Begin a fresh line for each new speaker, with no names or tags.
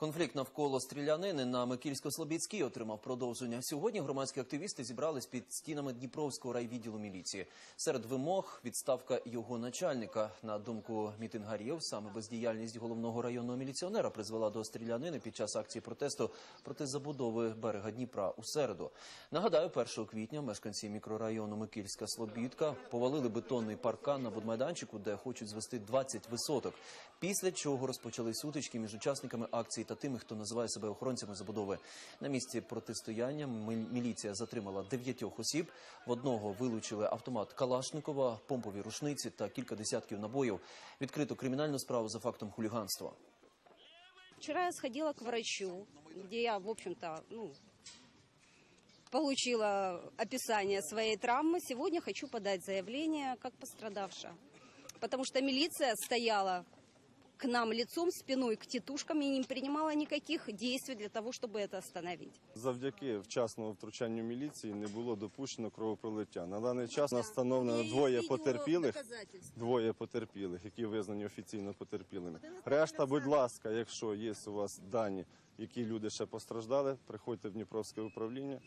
Конфлікт навколо стрілянини на Микільсько-Слобідській отримав продовження. Сьогодні громадські активісти зібрались під стінами Дніпровського райвідділу міліції. Серед вимог відставка його начальника. На думку мітингарів, саме бездіяльність головного районного міліціонера призвела до стрілянини під час акції протесту проти забудови берега Дніпра у середу. Нагадаю, 1 квітня мешканці мікрорайону Микільська Слобідка повалили бетонний паркан на будмайданчику, де хочуть звести 20 висоток. Після чого розпочали сутички між учасниками акції та тими, хто називає себе охоронцями забудови. На місці протистояння міліція затримала дев'ятьох осіб. В одного вилучили автомат Калашникова, помпові рушниці та кілька десятків набоїв. Відкрито кримінальну справу за фактом хуліганства.
Вчера я сходила к врачу, где я, в общем-то, ну, получила описание своей травмы. Сегодня хочу подать заявление как пострадавшая. Потому что милиция стояла к нам лицом, спиной к тетушкам и не принимала никаких действий для того, чтобы это остановить.
Завдяки вчасному втручанню міліції не було допущено кровопролиття. На даний час нас встановлено двоє потерпілих, двоє потерпілих, які визнані офіційно потерпілими. Решта, будь ласка, якщо є у вас дані, які люди ще постраждали, приходьте в Дніпровське управління.